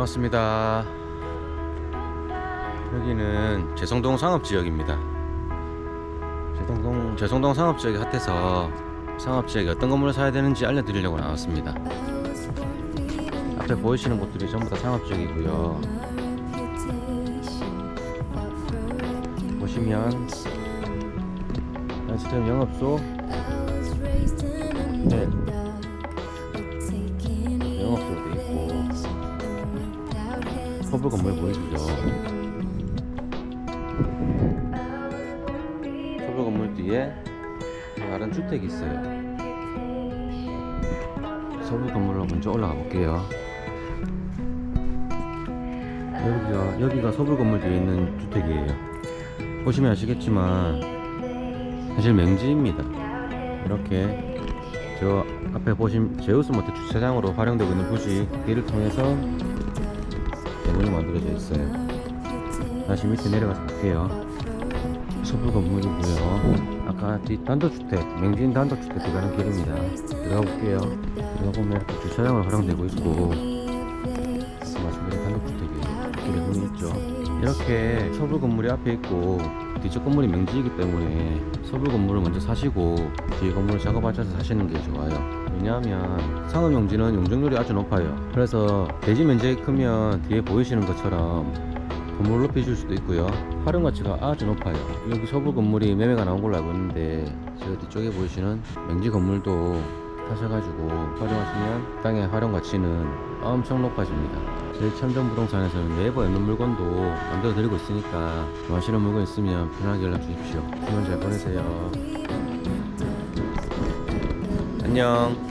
반갑습니다. 여기는 재성동 상업지역입니다. 재성동, 재성동 상업지역이 핫해서 상업지역에 어떤 건물을 사야 되는지 알려드리려고 나왔습니다. 앞에 보이시는 곳들이 전부 다 상업지역이고요. 보시면 아이스크림 영업소 네, 서울 건물 보이시죠? 서울 건물 뒤에 다른 주택이 있어요. 서울 건물로 먼저 올라가 볼게요. 여기가 여기가 서울 건물 뒤에 있는 주택이에요. 보시면 아시겠지만 사실 맹지입니다. 이렇게 저 앞에 보신 제우스 모텔 주차장으로 활용되고 있는 곳이 길을 통해서 대문이 만들어져 있어요. 다시 밑에 내려가서 볼게요. 서부 건물이고요. 아까 뒤 단독주택, 맹진 단독주택 들어가는 길입니다. 들어가 볼게요. 들어가 보면 이렇게 주차장으로 활용되고 있고 아까 말씀드린 단독주택이 문이 있죠. 이렇게 서부 건물이 앞에 있고 뒤쪽 건물이 맹지이기 때문에 서부 건물을 먼저 사시고 뒤에 건물을 작업하셔서 사시는 게 좋아요. 왜냐하면 상업 용지는 용적률이 아주 높아요. 그래서 대지 면적이 크면 뒤에 보이시는 것처럼 건물을 높이실 수도 있고요. 활용 가치가 아주 높아요. 여기 서부 건물이 매매가 나온 걸로 알고 있는데 저 뒤쪽에 보이시는 맹지 건물도 타셔가지고 활용하시면 땅의 활용 가치는 엄청 높아집니다. 저희 천정부동산에서는 네이버 있는 물건도 만들어 드리고 있으니까 원하시는 물건 있으면 편하게 연락 주십시오. 주문 잘 보내세요. 안녕.